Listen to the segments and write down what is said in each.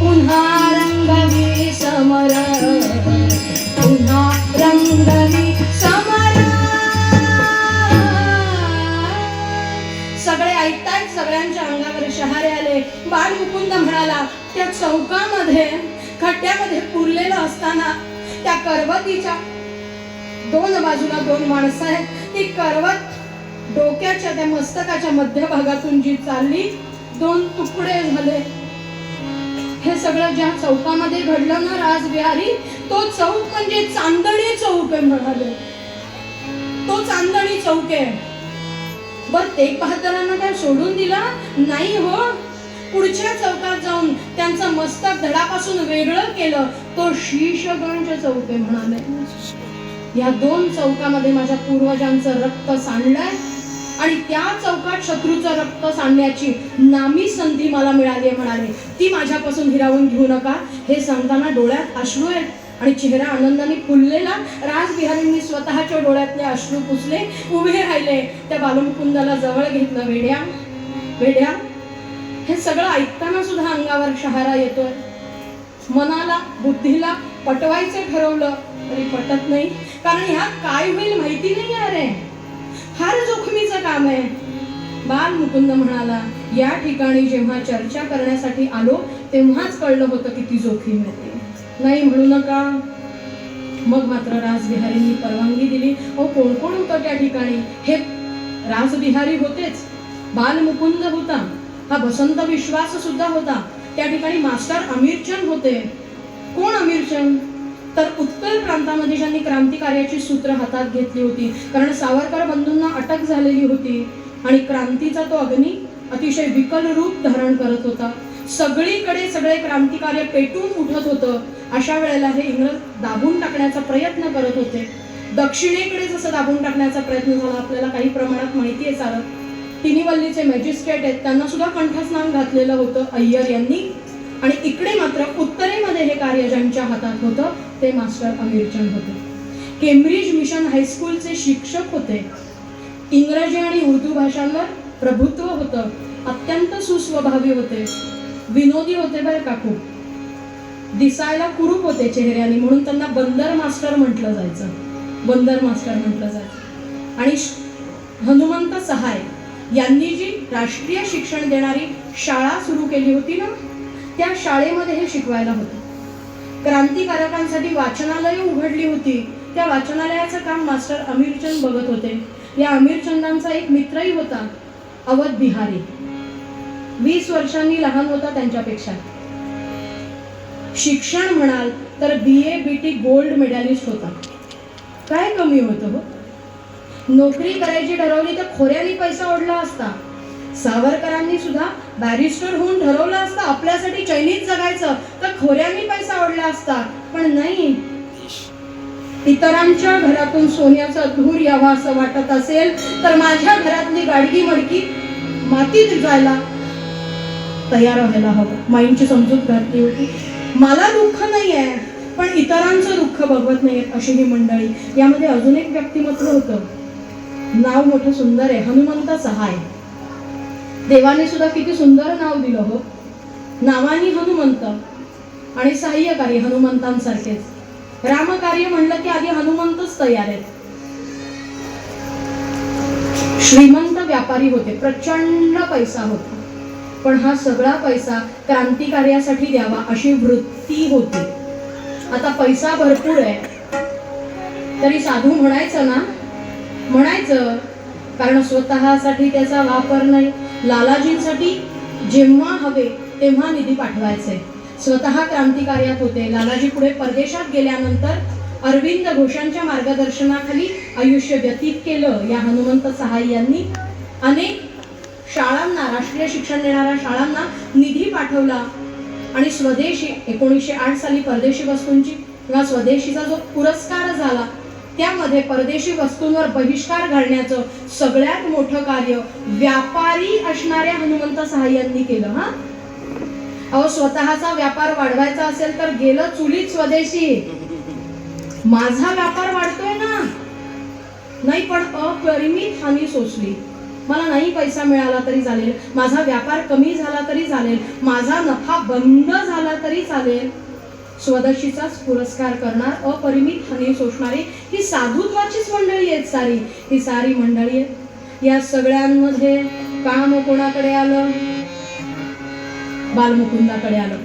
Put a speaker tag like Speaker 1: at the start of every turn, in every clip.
Speaker 1: पुन्हा रंगवी समर. पुन्हा रंगवी समर. सगळे ऐकतायत सगळ्यांच्या अंगावर शहारे आले. बाळ मुकुंद म्हणाला त्या चौकामध्ये खड्ड्यामध्ये पुरलेलं असताना त्या करवतीच्या दोन बाजूला दोन माणसं आहेत. ती करवत डोक्याच्या त्या मस्तकाच्या मध्यभागातून जी चालली दोन तुकडे झाले. हे सगळं ज्या चौकामध्ये घडलं ना राजबिहारी तो चौक म्हणजे चांदणी चौक आहे म्हणाले. तो चांदणी चौक आहे. बर ते बहादरांना काय सोडून दिला? नाही हो. पुढच्या चौकात जाऊन त्यांचं मस्तक धडापासून वेगळं केलं. तो शीशगंज चौक आहे म्हणाले. या दोन चौकामध्ये माझ्या पूर्वजांचं रक्त सांडलंय. आणि त्या चौकात शत्रूचं रक्त सांडण्याची नामी संधी मला मिळाली आहे म्हणाले. ती माझ्यापासून हिरावून घेऊ नका. हे सांगताना डोळ्यात अश्रू आहेत. आणि चेहरा आनंदाने फुललेला राजबिहारींनी स्वतःच्या डोळ्यातले अश्रू पुसले. उभे राहिले. त्या बालमुकुंदाला जवळ घेतलं. वेड्या वेड्या हे सगळं ऐकताना सुद्धा अंगावर शहारा येतोय. मनाला बुद्धीला पटवायचं ठरवलं तरी पटत नाही. कारण ह्या काय होईल माहिती नाही अरे. फार जोखमीचं काम आहे. बाल मुकुंद म्हणाला या ठिकाणी जेव्हा चर्चा करण्यासाठी आलो तेव्हाच कळलं होतं किती जोखीम येते नाही म्हणू नका. मग मात्र राजबिहारींनी परवानगी दिली. अहो कोण कोण होतं त्या ठिकाणी? हे राजबिहारी होतेच. बाल मुकुंद होता. हा बसंत विश्वास सुद्धा होता. त्या ठिकाणी मास्टर अमीरचंद होते. कोण अमीरचंद? तर उत्तर प्रांतामध्ये ज्यांनी क्रांतिकार्याची सूत्र हातात घेतली होती कारण सावरकर बंधूंना अटक झालेली होती आणि क्रांतीचा तो अग्नी अतिशय विकल रूप धारण करत होता. सगळीकडे सगळे क्रांतिकार्य पेटून उठत होतं. अशा वेळेला हे इंग्रज दाबून टाकण्याचा प्रयत्न करत होते. दक्षिणेकडे जसं दाबून टाकण्याचा प्रयत्न झाला आपल्याला काही प्रमाणात माहिती आहे सारं. तिन्ही वल्लीचे मॅजिस्ट्रेट आहेत त्यांना सुद्धा कंठस्नान घातलेलं होतं. अय्यर यांनी आणि इकडे मात्र उत्तरेमध्ये हे कार्य ज्यांच्या हातात होतं ते मास्टर अमीरचंद होते. केम्ब्रिज मिशन हायस्कूलचे शिक्षक होते. इंग्रजी आणि उर्दू भाषांवर प्रभुत्व होतं. अत्यंत सुस्वभावी होते. विनोदी होते बरं का खूप. दिसायला कुरूप होते चेहऱ्याने म्हणून त्यांना बंदर मास्टर म्हटलं जायचं. बंदर मास्टर म्हटलं जायचं. आणि हनुमंत सहाय यांनी जी राष्ट्रीय शिक्षण देणारी शाळा सुरू केली होती ना त्या शाळेमध्ये हे शिकवायला होतं. क्रांतिकारकांसाठी वाचनालय उघडली होती. त्या वाचनालयाचं काम मास्टर अमीरचंद बघत होते. या अमीरचंदांचा एक मित्रही होता अवध बिहारी. वीस वर्षांनी लहान होता त्यांच्यापेक्षा. शिक्षण म्हणाल तर B A B T gold medalist होता. काय कमी होतं हो? नोकरी करायची ठरवली तर खोऱ्याने पैसा ओढला असता. सावरकरांनी सुद्धा बॅरिस्टर होऊन ठरवलं असतं आपल्यासाठी चैनीत जगायचं तर खोऱ्याने पैसा ओढला असता. पण नाही. इतरांच्या घरातून सोन्याचा धूर यावा असं वाटत असेल तर माझ्या घरातली गाडगी मडकी मातीत जायला तयार व्हायला हवं. माईंची समजूत घातली होती. मला दुःख नाही आहे पण इतरांचं दुःख बघवत नाही अशी ही मंडळी. यामध्ये अजून एक व्यक्तिमत्व होतं. नाव मोठं सुंदर आहे. हनुमंत सहाय. देवाने सुद्धा किती सुंदर नाव दिलं हो. नावानी हनुमंत आणि सहाय्यकारी हनुमंतांसारखेच रामकार्य म्हणलं की आधी हनुमंतच तयार आहेत. श्रीमंत व्यापारी होते प्रचंड पैसा होता. पण हा सगळा पैसा क्रांतिकार्यासाठी द्यावा अशी वृत्ती होती. आता पैसा भरपूर आहे. तरी साधू म्हणायचं ना? म्हणायचं कारण स्वतःसाठी त्याचा वापर नाही. लालाजींसाठी जेव्हा हवे तेव्हा निधी पाठवायचे. स्वतः क्रांतिकार्यात होते. लालाजी पुढे परदेशात गेल्यानंतर अरविंद घोषांच्या मार्गदर्शनाखाली आयुष्य व्यतीत केलं. या हनुमंत सहाय यांनी अनेक शाळांना राष्ट्रीय शिक्षण देणाऱ्या शाळांना निधी पाठवला. आणि स्वदेशी एकोणीसशे आठ साली परदेशी वस्तूंची किंवा स्वदेशीचा जो पुरस्कार झाला त्यामध्ये परदेशी वस्तूंवर बहिष्कार घालण्याचं सगळ्यात मोठं कार्य व्यापारी असणाऱ्या हनुमंत सहाय्यांनी केलं हा? अहो स्वतःचा व्यापार वाढवायचा असेल तर गेलं चुलीत स्वदेशी. माझा व्यापार वाढतोय ना. नाही पण अपरिमित हानी सोसली. मला नाही पैसा मिळाला तरी चालेल. माझा व्यापार कमी झाला तरी चालेल. माझा नफा बंद झाला तरी चालेल. स्वदशीचाच पुरस्कार करणार अपरिमित हानी सोसणारी ही साधुत्वाचीच मंडळी आहेत सारी. ही सारी मंडळी आहेत. या सगळ्यांमध्ये काम कोणाकडे आलं? बालमुकुंदाकडे आलं.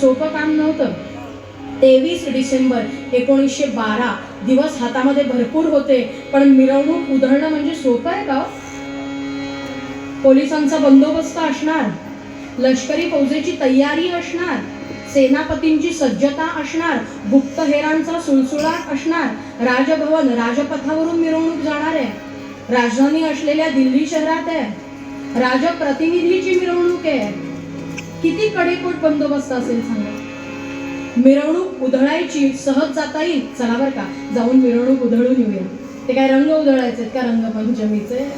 Speaker 1: सोपं काम नव्हतं. तेवीस डिसेंबर एकोणीसशे बारा दिवस हातामध्ये भरपूर होते पण मिरवणूक उधळणं म्हणजे सोपं आहे का हो? पोलिसांचा बंदोबस्त असणार. लष्करी फौजेची तयारी असणार. सेनापतींची सज्जता असणार गुप्तहेरांचा सुळसुळाट असणार राजभवन राजपथावरून मिरवणूक जाणार आहे. राजधानी असलेल्या दिल्ली शहरात आहे. राजप्रतिनिधीची मिरवणूक आहे. किती कडेकोट बंदोबस्त असेल सांगा. मिरवणूक उधळायची सहज जाता येईल. चला बरं का जाऊन मिरवणूक उधळून येऊया. ते काय रंग उधळायचे का रंगपंचमीचे?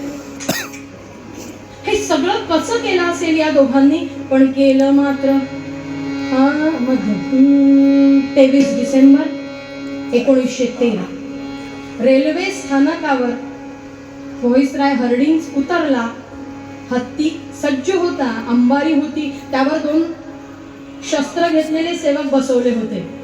Speaker 1: हे सगळं कसं केलं असेल या दोघांनी? पण केलं मात्र मध्ये तेवीस डिसेंबर एकोणीसशे तेरा. रेल्वे स्थानकावर व्हॉइसराय हर्डिंग्स उतरला. हत्ती सज्ज होता अंबारी होती. त्यावर दोन शस्त्र घेतलेले सेवक बसवले होते.